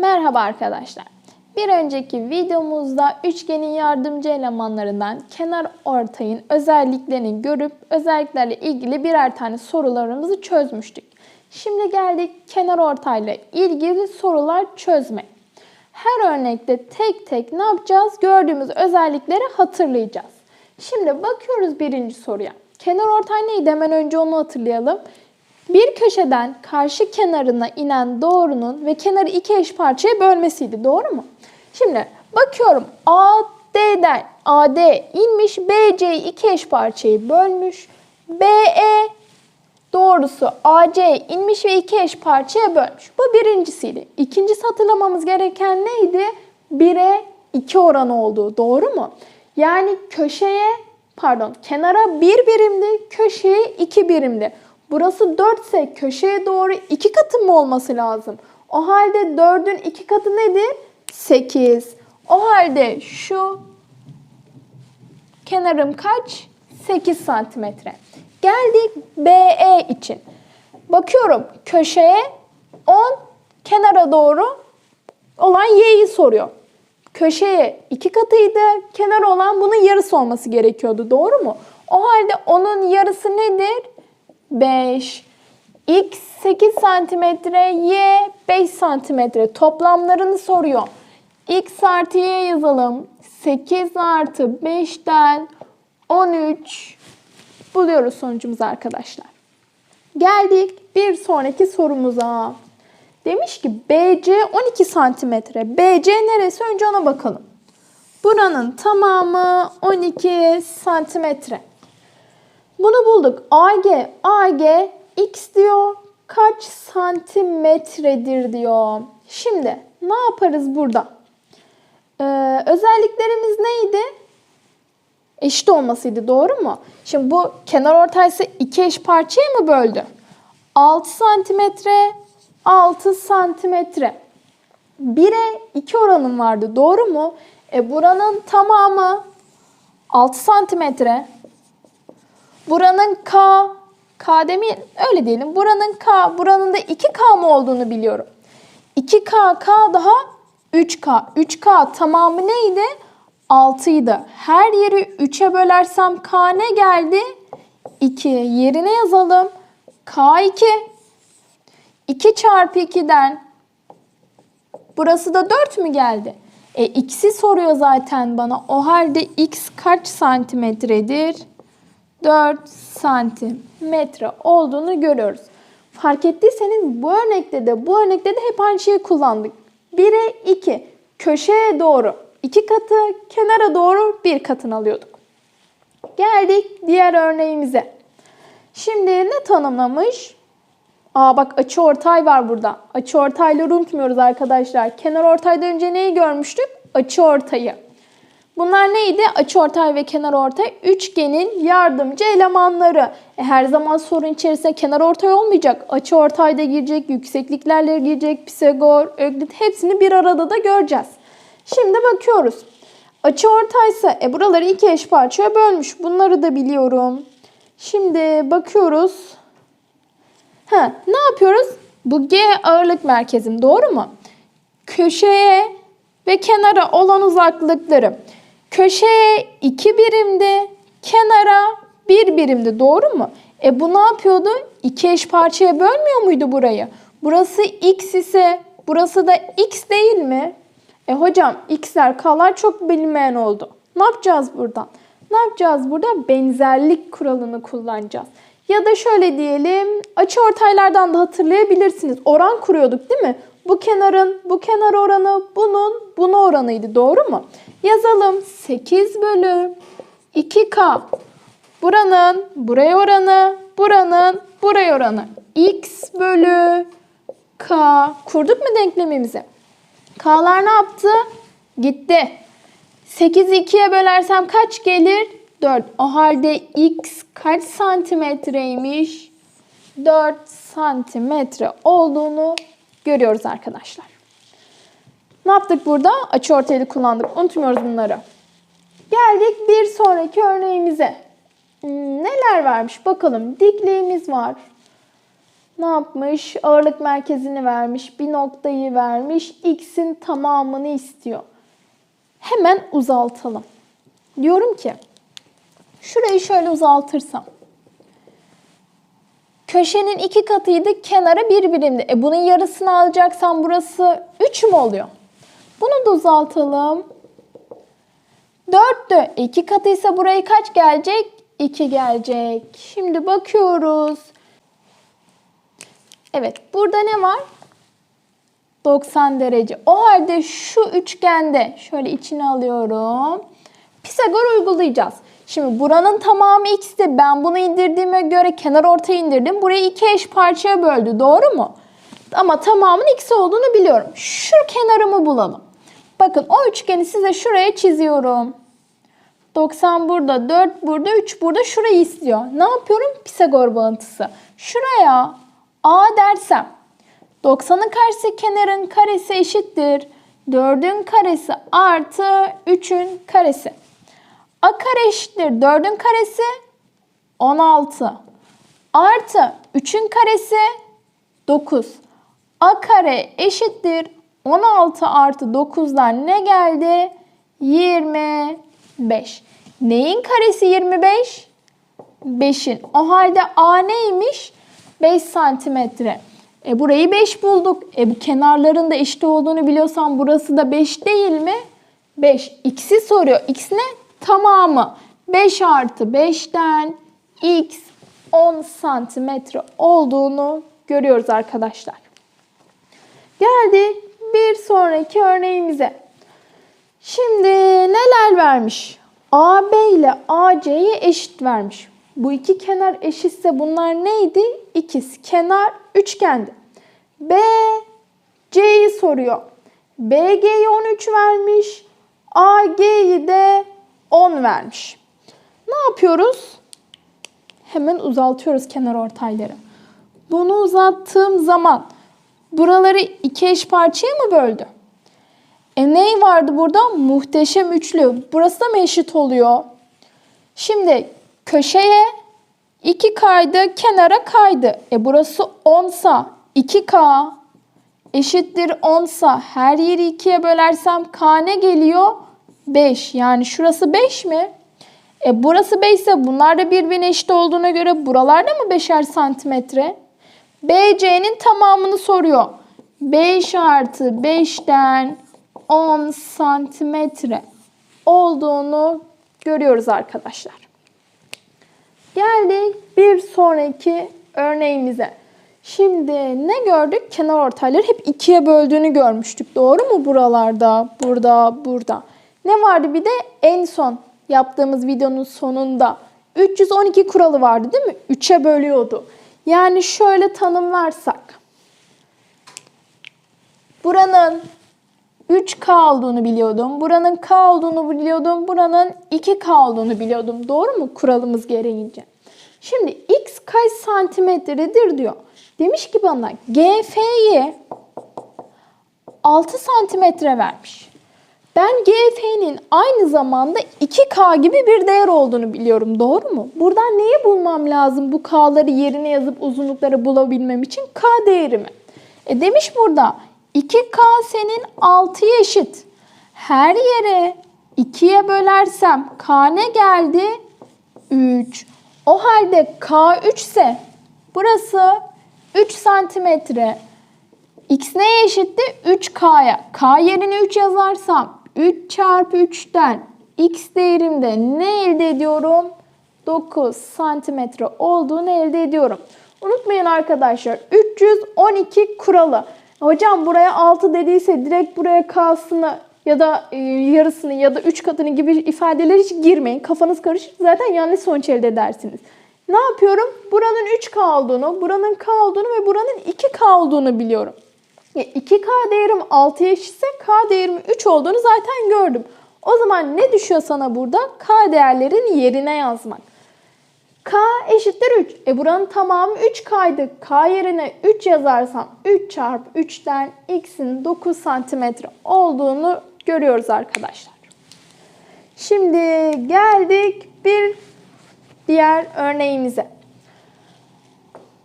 Merhaba arkadaşlar. Bir önceki videomuzda üçgenin yardımcı elemanlarından kenar ortayın özelliklerini görüp özelliklerle ilgili birer tane sorularımızı çözmüştük. Şimdi geldik kenar ortayla ilgili sorular çözmeye. Her örnekte tek tek ne yapacağız? Gördüğümüz özellikleri hatırlayacağız. Şimdi bakıyoruz birinci soruya. Kenar ortay neydi? Hemen önce onu hatırlayalım. Bir köşeden karşı kenarına inen doğrunun ve kenarı iki eş parçaya bölmesiydi. Doğru mu? Şimdi bakıyorum AD'den AD inmiş BC'yi iki eş parçayı bölmüş. BE doğrusu AC inmiş ve iki eş parçaya bölmüş. Bu birincisiydi. İkincisi hatırlamamız gereken neydi? 1'e 2 oranı olduğu. Doğru mu? Yani köşeye pardon kenara bir birimdi, köşeye iki birimdi. Burası 4 ise köşeye doğru iki katı mı olması lazım? O halde 4'ün iki katı nedir? 8. O halde şu kenarım kaç? 8 santimetre. Geldik BE için. Bakıyorum köşeye 10, kenara doğru olan y'yi soruyor. Köşeye iki katıydı, kenar olan bunun yarısı olması gerekiyordu. Doğru mu? O halde onun yarısı nedir? 5. X 8 santimetre, Y 5 santimetre. Toplamlarını soruyor. X artı Y yazalım. 8 artı 5'ten 13 buluyoruz sonucumuzu arkadaşlar. Geldik bir sonraki sorumuza. Demiş ki BC 12 santimetre. BC neresi? Önce ona bakalım. Buranın tamamı 12 santimetre. Bunu bulduk. AG, AG x diyor. Kaç santimetredir diyor. Şimdi ne yaparız burada? Ee, özelliklerimiz neydi? Eşit olmasıydı doğru mu? Şimdi bu kenar ortaysa iki eş parçaya mı böldü? 6 santimetre, 6 santimetre. 1'e 2 oranım vardı doğru mu? E buranın tamamı 6 santimetre. Buranın K, K demeyelim öyle diyelim. Buranın K, buranın da 2K mı olduğunu biliyorum. 2K, K daha 3K. 3K tamamı neydi? 6 idi. Her yeri 3'e bölersem K ne geldi? 2. Yerine yazalım. K2. 2 çarpı 2'den burası da 4 mü geldi? E x'i soruyor zaten bana. O halde x kaç santimetredir? 4 santimetre olduğunu görüyoruz. Fark ettiyseniz bu örnekte de bu örnekte de hep aynı şeyi kullandık. 1'e 2 köşeye doğru 2 katı kenara doğru 1 katını alıyorduk. Geldik diğer örneğimize. Şimdi ne tanımlamış? Aa bak açı ortay var burada. Açı ortayları unutmuyoruz arkadaşlar. Kenar ortayda önce neyi görmüştük? Açı ortayı. Bunlar neydi? Açı ortay ve kenar ortay üçgenin yardımcı elemanları. E, her zaman sorun içerisinde kenar ortay olmayacak. Açı ortay da girecek, yüksekliklerle girecek, Pisagor, Öklit hepsini bir arada da göreceğiz. Şimdi bakıyoruz. Açı ortaysa e, buraları iki eş parçaya bölmüş. Bunları da biliyorum. Şimdi bakıyoruz. Ha, ne yapıyoruz? Bu G ağırlık merkezim doğru mu? Köşeye ve kenara olan uzaklıkları. Köşeye iki birimdi, kenara bir birimdi doğru mu? E bu ne yapıyordu? İki eş parçaya bölmüyor muydu burayı? Burası x ise burası da x değil mi? E hocam x'ler k'lar çok bilinmeyen oldu. Ne yapacağız buradan? Ne yapacağız burada? Benzerlik kuralını kullanacağız. Ya da şöyle diyelim, açı ortaylardan da hatırlayabilirsiniz. Oran kuruyorduk değil mi? Bu kenarın, bu kenar oranı, bunun, buna oranıydı. Doğru mu? Yazalım. 8 bölü 2K. Buranın, buraya oranı, buranın, buraya oranı. X bölü K. Kurduk mu denklemimizi? K'lar ne yaptı? Gitti. 8'i 2'ye bölersem kaç gelir? 4. O halde x kaç santimetreymiş? 4 santimetre olduğunu görüyoruz arkadaşlar. Ne yaptık burada? Açıortaylı kullandık. Unutmuyoruz bunları. Geldik bir sonraki örneğimize. Neler vermiş bakalım. Dikliğimiz var. ne yapmış? Ağırlık merkezini vermiş, bir noktayı vermiş, x'in tamamını istiyor. Hemen uzaltalım. Diyorum ki, şurayı şöyle uzaltırsam. Köşenin iki katıydı, kenara bir birimdi. E bunun yarısını alacaksam burası 3 mü oluyor? Bunu da uzaltalım. 4'tü. 2 katıysa buraya kaç gelecek? 2 gelecek. Şimdi bakıyoruz. Evet, burada ne var? 90 derece. O halde şu üçgende şöyle içine alıyorum. Pisagor uygulayacağız. Şimdi buranın tamamı x'ti. Ben bunu indirdiğime göre kenar ortaya indirdim. Burayı iki eş parçaya böldü. Doğru mu? Ama tamamının x olduğunu biliyorum. Şu kenarımı bulalım. Bakın o üçgeni size şuraya çiziyorum. 90 burada, 4 burada, 3 burada şurayı istiyor. Ne yapıyorum? Pisagor bağıntısı. Şuraya a dersem 90'ın karşısı kenarın karesi eşittir. 4'ün karesi artı 3'ün karesi. A kare eşittir 4'ün karesi 16 artı 3'ün karesi 9. A kare eşittir 16 artı 9'dan ne geldi? 25. Neyin karesi 25? 5'in. O halde A neymiş? 5 santimetre. E burayı 5 bulduk. E bu kenarların da eşit olduğunu biliyorsan burası da 5 değil mi? 5. X'i soruyor. X ne? Tamamı. 5 artı 5'ten X 10 santimetre olduğunu görüyoruz arkadaşlar. Geldik bir sonraki örneğimize. Şimdi neler vermiş? AB ile AC'ye eşit vermiş. Bu iki kenar eşitse bunlar neydi? İkiz. Kenar üçgendi. B, C'yi soruyor. BG'ye 13 vermiş. AG'yi de 10 vermiş. Ne yapıyoruz? Hemen uzatıyoruz kenar ortayları. Bunu uzattığım zaman buraları iki eş parçaya mı böldü? E ney vardı burada? Muhteşem üçlü. Burası da mı eşit oluyor? Şimdi köşeye 2 kaydı, kenara kaydı. E burası 10 sa 2K eşittir 10 sa her yeri 2'ye bölersem K ne geliyor? 5. Yani şurası 5 mi? E burası 5 ise bunlar da birbirine eşit olduğuna göre buralarda mı 5'er santimetre? BC'nin tamamını soruyor. 5 artı 5'ten 10 santimetre olduğunu görüyoruz arkadaşlar. Geldik bir sonraki örneğimize. Şimdi ne gördük? Kenar ortayları hep ikiye böldüğünü görmüştük. Doğru mu? Buralarda, burada, burada. Ne vardı bir de en son yaptığımız videonun sonunda 312 kuralı vardı değil mi? 3'e bölüyordu. Yani şöyle tanımlarsak. Buranın 3K olduğunu biliyordum. Buranın K olduğunu biliyordum. Buranın 2K olduğunu biliyordum. Doğru mu? Kuralımız gereğince. Şimdi X kaç santimetredir diyor. Demiş ki bana GF'yi 6 santimetre vermiş. Ben GF'nin aynı zamanda 2K gibi bir değer olduğunu biliyorum. Doğru mu? Buradan neyi bulmam lazım bu K'ları yerine yazıp uzunlukları bulabilmem için? K değerimi. E demiş burada 2K senin 6'ya eşit. Her yere 2'ye bölersem K ne geldi? 3. O halde K 3 ise burası 3 santimetre. X neye eşitti? 3K'ya. K yerine 3 yazarsam 3 çarpı 3'ten X değerimde ne elde ediyorum? 9 santimetre olduğunu elde ediyorum. Unutmayın arkadaşlar 312 kuralı. Hocam buraya 6 dediyse direkt buraya K'sını ya da e, yarısını ya da 3 katını gibi ifadeler hiç girmeyin. Kafanız karışır. Zaten yanlış sonuç elde edersiniz. Ne yapıyorum? Buranın 3K olduğunu, buranın K olduğunu ve buranın 2K olduğunu biliyorum. 2K değerim 6'ya eşitse K değerim 3 olduğunu zaten gördüm. O zaman ne düşüyor sana burada? K değerlerin yerine yazmak. K eşittir 3. E buranın tamamı 3K'ydı. K yerine 3 yazarsam 3 çarpı 3'ten X'in 9 santimetre olduğunu görüyoruz arkadaşlar. Şimdi geldik bir diğer örneğimize.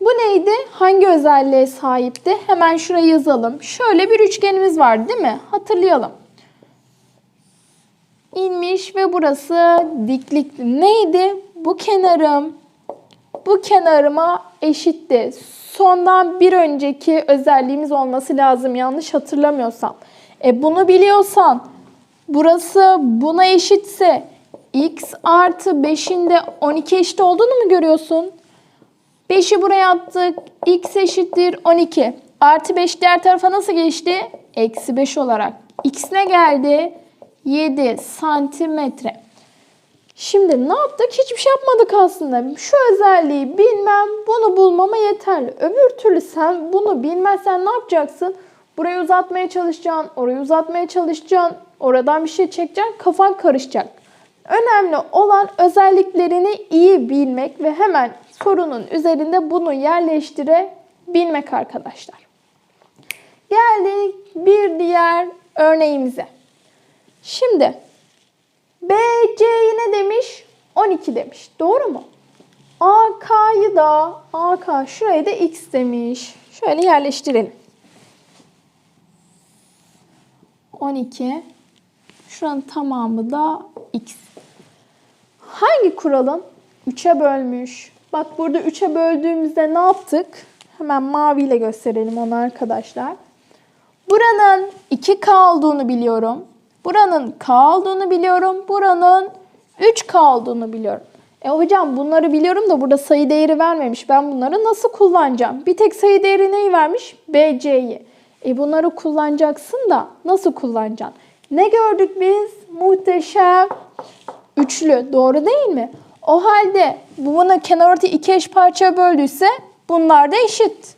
Bu neydi? Hangi özelliğe sahipti? Hemen şuraya yazalım. Şöyle bir üçgenimiz vardı değil mi? Hatırlayalım. İnmiş ve burası diklikti. Neydi? Bu kenarım bu kenarıma eşitti. Sondan bir önceki özelliğimiz olması lazım yanlış hatırlamıyorsam. E bunu biliyorsan burası buna eşitse x artı 5'in de 12 eşit olduğunu mu görüyorsun? 5'i buraya attık. x eşittir 12. Artı 5 diğer tarafa nasıl geçti? Eksi 5 olarak. x ne geldi? 7 santimetre. Şimdi ne yaptık? Hiçbir şey yapmadık aslında. Şu özelliği bilmem, bunu bulmama yeterli. Öbür türlü sen bunu bilmezsen ne yapacaksın? Burayı uzatmaya çalışacaksın, orayı uzatmaya çalışacaksın, oradan bir şey çekeceksin, kafan karışacak. Önemli olan özelliklerini iyi bilmek ve hemen sorunun üzerinde bunu yerleştirebilmek arkadaşlar. Geldik bir diğer örneğimize. Şimdi BC'yi ne demiş? 12 demiş. Doğru mu? AK'yı da AK şuraya da X demiş. Şöyle yerleştirelim. 12 Şuranın tamamı da X. Hangi kuralın? 3'e bölmüş. Bak burada 3'e böldüğümüzde ne yaptık? Hemen maviyle gösterelim onu arkadaşlar. Buranın 2K olduğunu biliyorum. Buranın K olduğunu biliyorum. Buranın 3K olduğunu biliyorum. E hocam bunları biliyorum da burada sayı değeri vermemiş. Ben bunları nasıl kullanacağım? Bir tek sayı değeri neyi vermiş? BC'yi. E bunları kullanacaksın da nasıl kullanacaksın? Ne gördük biz? Muhteşem üçlü. Doğru değil mi? O halde bu bunu kenar ortayı iki eş parçaya böldüyse bunlar da eşit.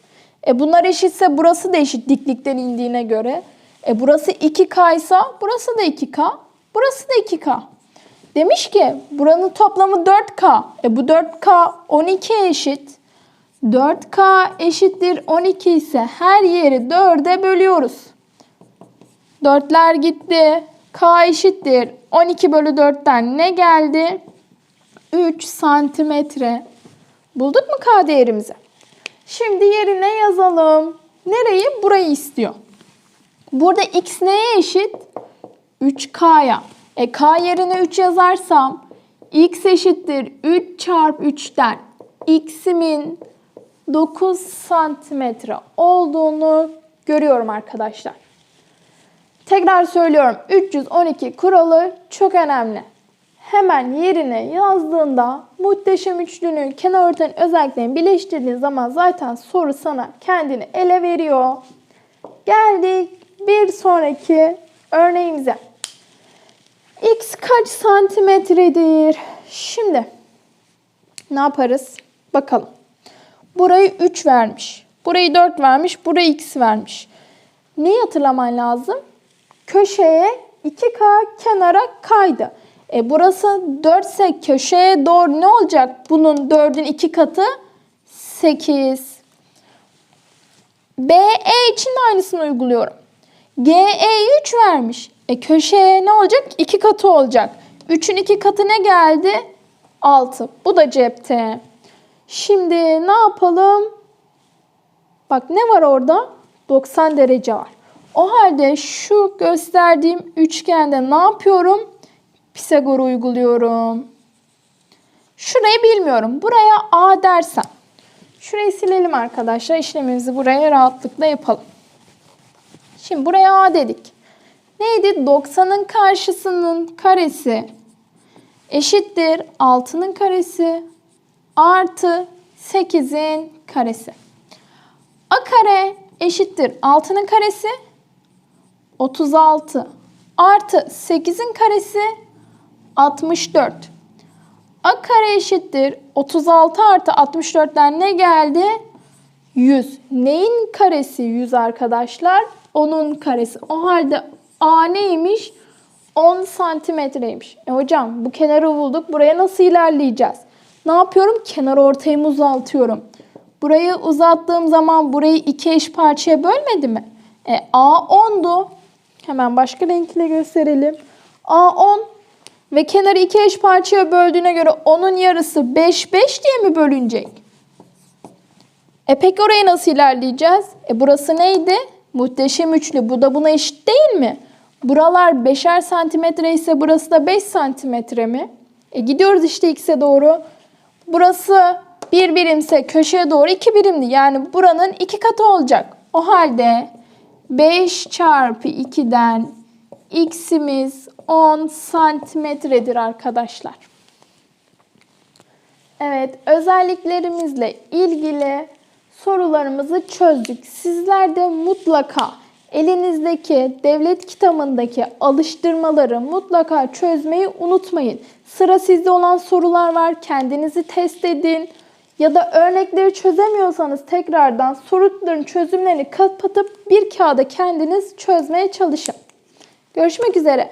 E bunlar eşitse burası da eşit diklikten indiğine göre. E burası 2K ise burası da 2K. Burası da 2K. Demiş ki buranın toplamı 4K. E bu 4K 12 eşit. 4K eşittir 12 ise her yeri 4'e bölüyoruz. 4'ler gitti. K eşittir. 12 bölü 4'ten ne geldi? 3 santimetre. Bulduk mu K değerimizi? Şimdi yerine yazalım. Nereyi? Burayı istiyor. Burada x neye eşit? 3k'ya. E k yerine 3 yazarsam x eşittir 3 çarpı 3'ten x'imin 9 santimetre olduğunu görüyorum arkadaşlar. Tekrar söylüyorum 312 kuralı çok önemli. Hemen yerine yazdığında muhteşem üçlünün kenar ortanın özelliklerini birleştirdiğin zaman zaten soru sana kendini ele veriyor. Geldik bir sonraki örneğimize. X kaç santimetredir? Şimdi ne yaparız? Bakalım. Burayı 3 vermiş. Burayı 4 vermiş. Burayı x vermiş. Neyi hatırlaman lazım? Köşeye 2K kenara kaydı. E burası 4 ise köşeye doğru ne olacak? Bunun 4'ün 2 katı 8. BE için de aynısını uyguluyorum. GE'yi 3 vermiş. E köşeye ne olacak? 2 katı olacak. 3'ün 2 katı ne geldi? 6. Bu da cepte. Şimdi ne yapalım? Bak ne var orada? 90 derece var. O halde şu gösterdiğim üçgende ne yapıyorum? Pisagor uyguluyorum. Şurayı bilmiyorum. Buraya A dersem. Şurayı silelim arkadaşlar. İşlemimizi buraya rahatlıkla yapalım. Şimdi buraya A dedik. Neydi? 90'ın karşısının karesi eşittir 6'nın karesi artı 8'in karesi. A kare eşittir 6'nın karesi 36 artı 8'in karesi 64. A kare eşittir 36 artı 64'ten ne geldi? 100. Neyin karesi 100 arkadaşlar? Onun karesi. O halde A neymiş? 10 santimetreymiş. E hocam bu kenarı bulduk. Buraya nasıl ilerleyeceğiz? Ne yapıyorum? Kenar ortayımı uzaltıyorum. Burayı uzattığım zaman burayı iki eş parçaya bölmedi mi? E, A 10'du. Hemen başka renkle gösterelim. A 10 ve kenarı iki eş parçaya böldüğüne göre onun yarısı 5 5 diye mi bölünecek? E peki oraya nasıl ilerleyeceğiz? E burası neydi? Muhteşem üçlü. Bu da buna eşit değil mi? Buralar 5'er santimetre ise burası da 5 santimetre mi? E gidiyoruz işte x'e doğru. Burası bir birimse köşeye doğru iki birimdi. Yani buranın iki katı olacak. O halde 5 çarpı 2'den x'imiz 10 santimetredir arkadaşlar. Evet, özelliklerimizle ilgili sorularımızı çözdük. Sizler de mutlaka elinizdeki devlet kitabındaki alıştırmaları mutlaka çözmeyi unutmayın. Sıra sizde olan sorular var. Kendinizi test edin. Ya da örnekleri çözemiyorsanız tekrardan soruların çözümlerini kapatıp bir kağıda kendiniz çözmeye çalışın. Görüşmek üzere.